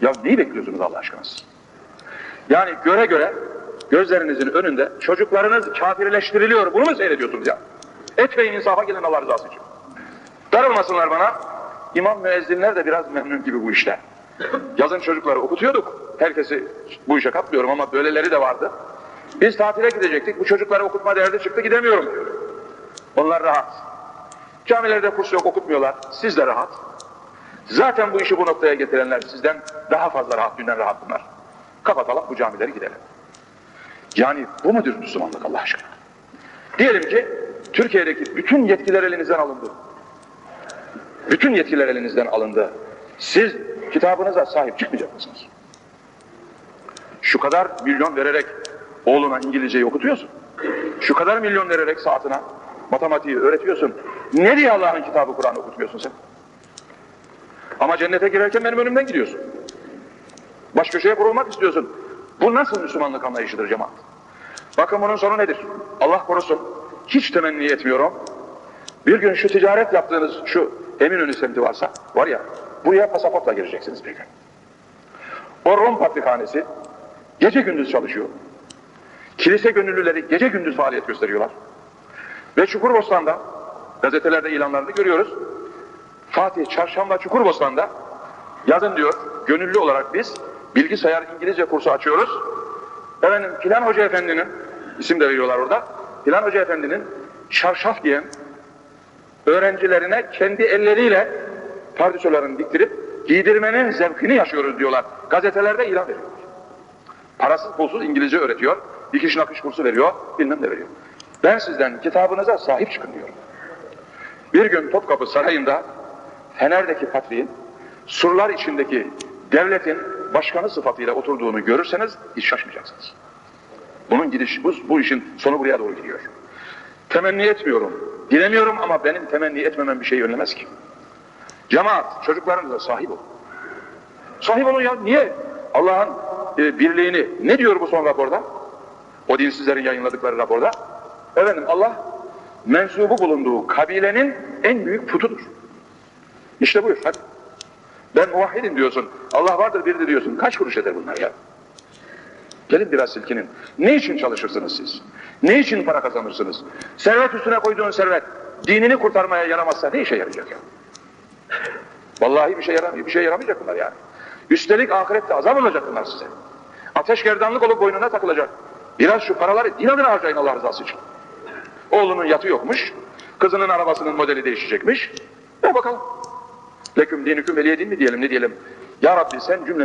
Ya neyi bekliyorsunuz Allah aşkına? Yani göre göre gözlerinizin önünde çocuklarınız kafirleştiriliyor. Bunu mu seyrediyorsunuz ya? Etmeyin insafa gelin Allah rızası için. Darılmasınlar bana. İmam müezzinler de biraz memnun gibi bu işte. Yazın çocukları okutuyorduk. Herkesi bu işe katmıyorum ama böyleleri de vardı. Biz tatile gidecektik. Bu çocukları okutma derdi çıktı gidemiyorum. Onlar rahat. Camilerde kurs yok okutmuyorlar. Siz de rahat. Zaten bu işi bu noktaya getirenler sizden daha fazla rahat, dünden rahat bunlar. Kapatalım bu camileri gidelim. Yani bu mudur Müslümanlık Allah aşkına? Diyelim ki Türkiye'deki bütün yetkiler elinizden alındı. Bütün yetkiler elinizden alındı. Siz kitabınıza sahip çıkmayacak mısınız? Şu kadar milyon vererek oğluna İngilizceyi okutuyorsun. Şu kadar milyon vererek saatine matematiği öğretiyorsun. Ne diye Allah'ın kitabı Kur'an okutmuyorsun sen? Ama cennete girerken benim önümden gidiyorsun. Baş köşeye kurulmak istiyorsun. Bu nasıl Müslümanlık anlayışıdır cemaat? Bakın bunun sonu nedir? Allah korusun. Hiç temenni etmiyorum. Bir gün şu ticaret yaptığınız şu Eminönü semti varsa, var ya, buraya pasaportla gireceksiniz bir gün. O Rum patrikhanesi gece gündüz çalışıyor. Kilise gönüllüleri gece gündüz faaliyet gösteriyorlar. Ve Çukurbostan'da, gazetelerde ilanlarını görüyoruz. Fatih Çarşamba Çukurbostan'da yazın diyor, gönüllü olarak biz bilgisayar İngilizce kursu açıyoruz. Efendim filan hoca efendinin, isim de veriyorlar orada, filan hoca efendinin çarşaf giyen öğrencilerine kendi elleriyle pardüsölerini diktirip giydirmenin zevkini yaşıyoruz diyorlar. Gazetelerde ilan veriyorlar. Parasız pulsuz İngilizce öğretiyor, dikiş nakış kursu veriyor, bilmem ne veriyor. Ben sizden kitabınıza sahip çıkın diyorum. Bir gün Topkapı Sarayı'nda Fener'deki patriğin surlar içindeki devletin başkanı sıfatıyla oturduğunu görürseniz hiç şaşmayacaksınız. Bunun gidiş, bu, bu işin sonu buraya doğru gidiyor. Temenni etmiyorum, dilemiyorum ama benim temenni etmemem bir şey önlemez ki. Cemaat, çocuklarınıza sahip olun. Sahip olun ya, niye? Allah'ın e, birliğini, ne diyor bu son raporda? O dinsizlerin yayınladıkları raporda. Efendim Allah mensubu bulunduğu kabilenin en büyük putudur. İşte buyur hadi. Ben muvahhidim diyorsun. Allah vardır biridir diyorsun. Kaç kuruş eder bunlar ya? Gelin biraz silkinin. Ne için çalışırsınız siz? Ne için para kazanırsınız? Servet üstüne koyduğun servet dinini kurtarmaya yaramazsa ne işe yarayacak ya? Vallahi bir şey yaramıyor. Bir şey yaramayacak bunlar yani. Üstelik ahirette azap olacak bunlar size. Ateş gerdanlık olup boynuna takılacak. Biraz şu paraları din adına harcayın Allah rızası için. Oğlunun yatı yokmuş. Kızının arabasının modeli değişecekmiş. Ver bakalım. Leküm dinüküm veliye din mi diyelim ne diyelim. Ya Rabbi sen cümle